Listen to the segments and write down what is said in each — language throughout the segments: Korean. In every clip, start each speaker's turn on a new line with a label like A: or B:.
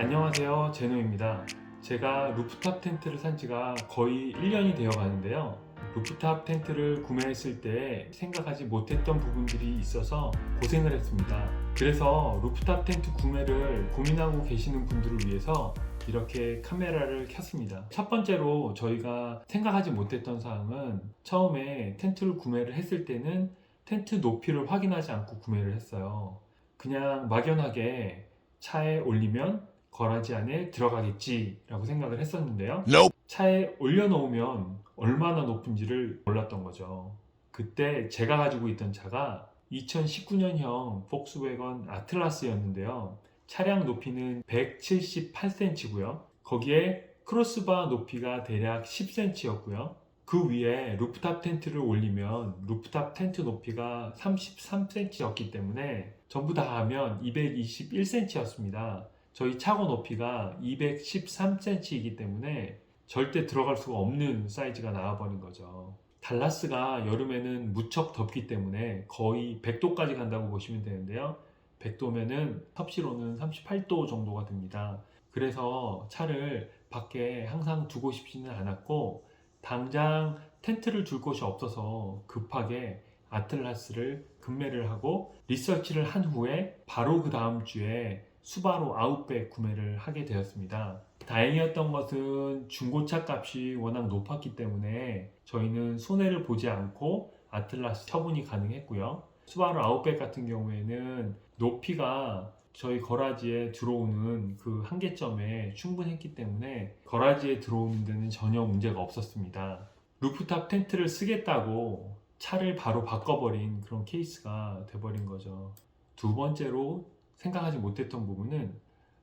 A: 안녕하세요. 제노입니다. 제가 루프탑 텐트를 산 지가 거의 1년이 되어 가는데요. 루프탑 텐트를 구매했을 때 생각하지 못했던 부분들이 있어서 고생을 했습니다. 그래서 루프탑 텐트 구매를 고민하고 계시는 분들을 위해서 이렇게 카메라를 켰습니다. 첫 번째로 저희가 생각하지 못했던 사항은 처음에 텐트를 구매를 했을 때는 텐트 높이를 확인하지 않고 구매를 했어요. 그냥 막연하게 차에 올리면 거라지 안에 들어가겠지라고 생각을 했었는데요.
B: Nope.
A: 차에 올려놓으면 얼마나 높은지를 몰랐던 거죠. 그때 제가 가지고 있던 차가 2019년형 폭스웨건 아틀라스였는데요. 차량 높이는 178cm고요. 거기에 크로스바 높이가 대략 10cm였고요. 그 위에 루프탑 텐트를 올리면 루프탑 텐트 높이가 33cm였기 때문에 전부 다 하면 221cm였습니다. 저희 차고 높이가 213cm이기 때문에 절대 들어갈 수가 없는 사이즈가 나와버린 거죠. 달라스가 여름에는 무척 덥기 때문에 거의 100도까지 간다고 보시면 되는데요. 100도면은 섭씨로는 38도 정도가 됩니다. 그래서 차를 밖에 항상 두고 싶지는 않았고 당장 텐트를 둘 곳이 없어서 급하게 아틀라스를 급매를 하고 리서치를 한 후에 바로 그 다음 주에 수바로 아웃백 구매를 하게 되었습니다. 다행이었던 것은 중고차 값이 워낙 높았기 때문에 저희는 손해를 보지 않고 아틀라스 처분이 가능했고요. 수바루 아웃백 같은 경우에는 높이가 저희 거라지에 들어오는 그 한계점에 충분했기 때문에 거라지에 들어오는 데는 전혀 문제가 없었습니다. 루프탑 텐트를 쓰겠다고 차를 바로 바꿔버린 그런 케이스가 돼버린 거죠. 두 번째로 생각하지 못했던 부분은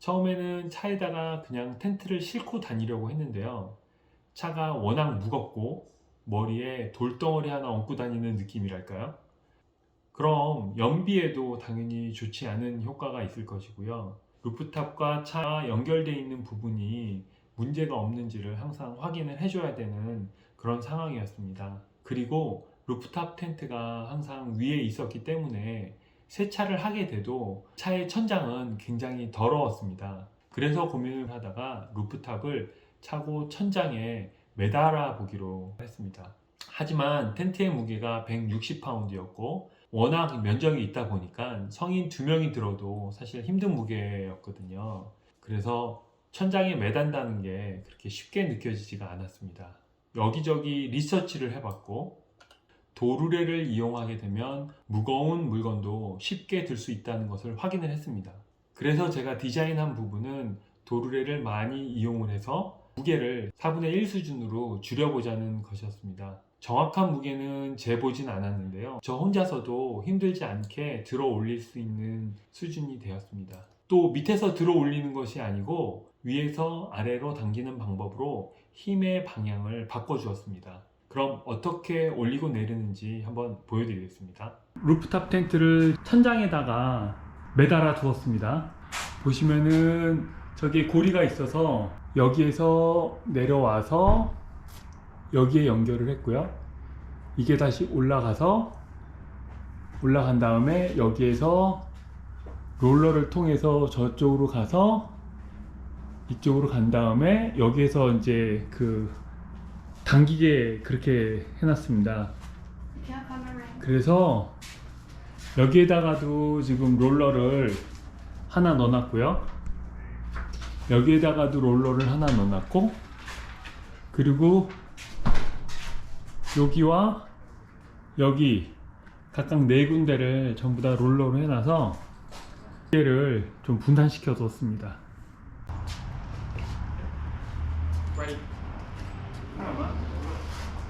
A: 처음에는 차에다가 그냥 텐트를 싣고 다니려고 했는데요. 차가 워낙 무겁고 머리에 돌덩어리 하나 얹고 다니는 느낌이랄까요? 그럼 연비에도 당연히 좋지 않은 효과가 있을 것이고요. 루프탑과 차 연결되어 있는 부분이 문제가 없는지를 항상 확인을 해줘야 되는 그런 상황이었습니다. 그리고 루프탑 텐트가 항상 위에 있었기 때문에 세차를 하게 돼도 차의 천장은 굉장히 더러웠습니다. 그래서 고민을 하다가 루프탑을 차고 천장에 매달아 보기로 했습니다. 하지만 텐트의 무게가 160파운드였고 워낙 면적이 있다 보니까 성인 두 명이 들어도 사실 힘든 무게였거든요. 그래서 천장에 매단다는 게 그렇게 쉽게 느껴지지가 않았습니다. 여기저기 리서치를 해봤고 도르래를 이용하게 되면 무거운 물건도 쉽게 들 수 있다는 것을 확인을 했습니다. 그래서 제가 디자인한 부분은 도르래를 많이 이용을 해서 무게를 4분의 1 수준으로 줄여보자는 것이었습니다. 정확한 무게는 재보진 않았는데요. 저 혼자서도 힘들지 않게 들어 올릴 수 있는 수준이 되었습니다. 또 밑에서 들어 올리는 것이 아니고 위에서 아래로 당기는 방법으로 힘의 방향을 바꿔주었습니다. 그럼 어떻게 올리고 내리는지 한번 보여드리겠습니다. 루프탑 텐트를 천장에다가 매달아 두었습니다. 보시면은 저기 고리가 있어서 여기에서 내려와서 여기에 연결을 했고요. 이게 다시 올라가서 올라간 다음에 여기에서 롤러를 통해서 저쪽으로 가서 이쪽으로 간 다음에 여기에서 이제 그 당기게 그렇게 해놨습니다. 그래서 여기에다가도 지금 롤러를 하나 넣어놨고요. 여기에다가도 롤러를 하나 넣어놨고 그리고 여기와 여기 각각 네 군데를 전부 다 롤러로 해놔서 얘를 좀 분산시켜 뒀습니다. 잠깐만.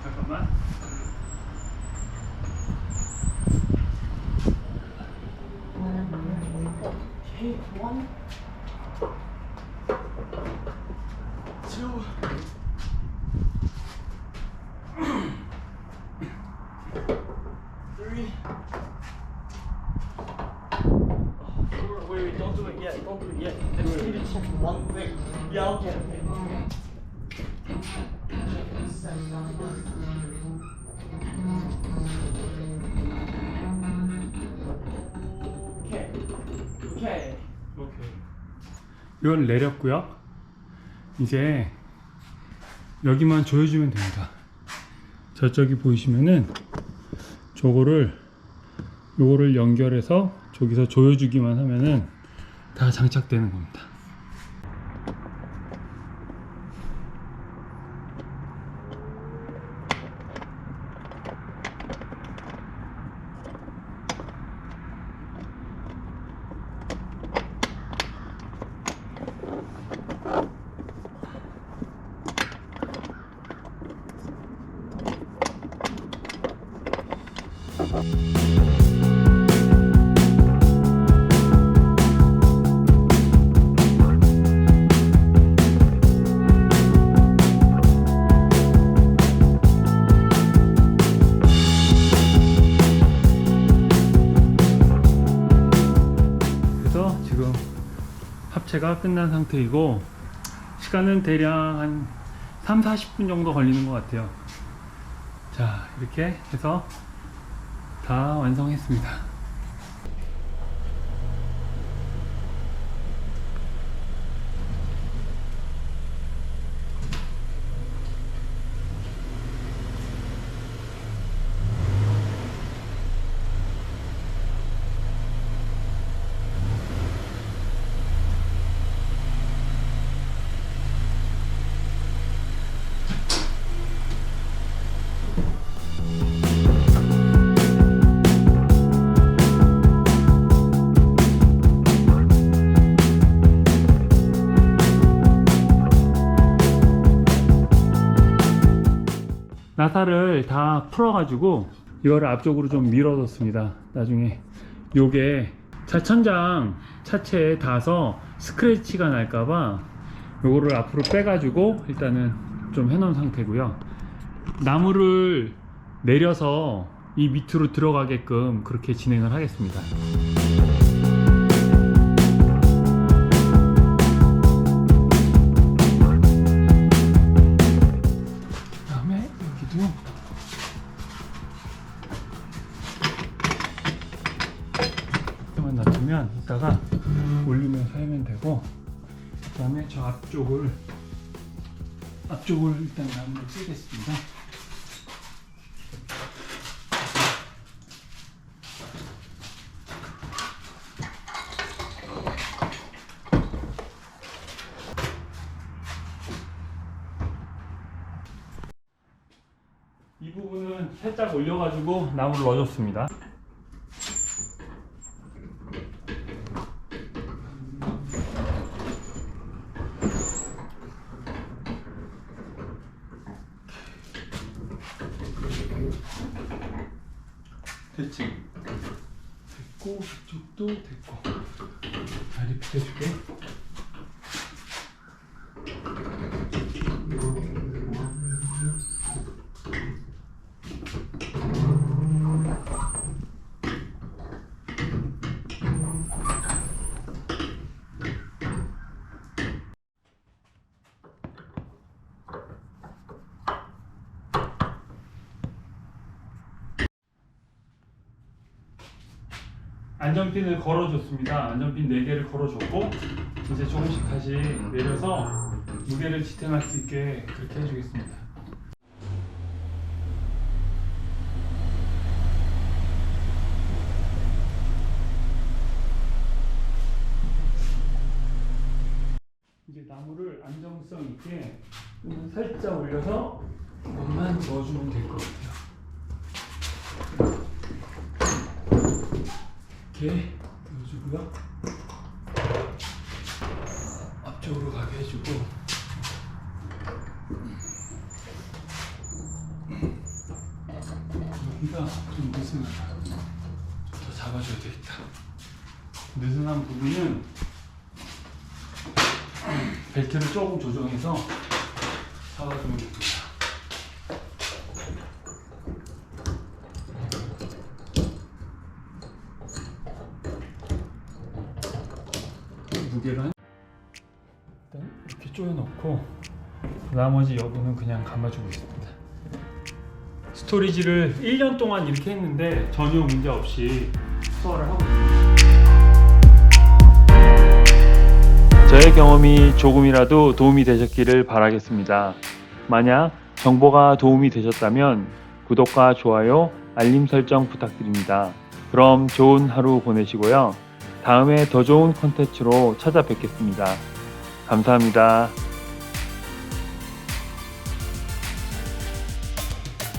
A: 잠깐만.
C: Oh, four. Wait, wait, don't do it yet. Don't do it yet. I just need to check one thing. Yeah, okay, okay. Okay.
A: 이. 이걸 내렸고요. 이제 여기만 조여주면 됩니다. 저쪽이 보이시면은 저거를 요거를 연결해서 저기서 조여주기만 하면은 다 장착되는 겁니다. 합체가 끝난 상태이고 시간은 대략 한 3, 40분 정도 걸리는 것 같아요. 자, 이렇게 해서 다 완성했습니다. 나사를 다 풀어가지고 이거를 앞쪽으로 좀 밀어뒀습니다. 나중에 요게 차천장 차체에 닿아서 스크래치가 날까봐 요거를 앞으로 빼가지고 일단은 좀 해놓은 상태고요. 나무를 내려서 이 밑으로 들어가게끔 그렇게 진행을 하겠습니다. 이렇게만 놔두면 이따가 올리면서 하면 되고 그 다음에 저 앞쪽을 앞쪽을 일단 나무를 쓰겠습니다. 이 부분은 살짝 올려가지고 나무를 넣어줬습니다. 됐지? 됐고 이쪽도 됐고 자 리핏 해줄게 안전핀을 걸어줬습니다. 안전핀 4개를 걸어줬고 이제 조금씩 다시 내려서 무게를 지탱할 수 있게 그렇게 해주겠습니다. 이제 나무를 안정성 있게 살짝 올려서 이것만 넣어주면 될 것 같아요. 이렇게 넣어주고요. 앞쪽으로 가게 해주고. 여기가 좀 느슨하다. 더 잡아줘야 되겠다. 느슨한 부분은 벨트를 조금 조정해서 잡아주면 됩니다. 두 개를 한 일단 이렇게 조여놓고 나머지 여부는 그냥 감아주고 있습니다. 스토리지를 1년 동안 이렇게 했는데 전혀 문제 없이 소화를 하고 있습니다. 저의 경험이 조금이라도 도움이 되셨기를 바라겠습니다. 만약 정보가 도움이 되셨다면 구독과 좋아요, 알림 설정 부탁드립니다. 그럼 좋은 하루 보내시고요. 다음에 더 좋은 컨텐츠로 찾아뵙겠습니다. 감사합니다.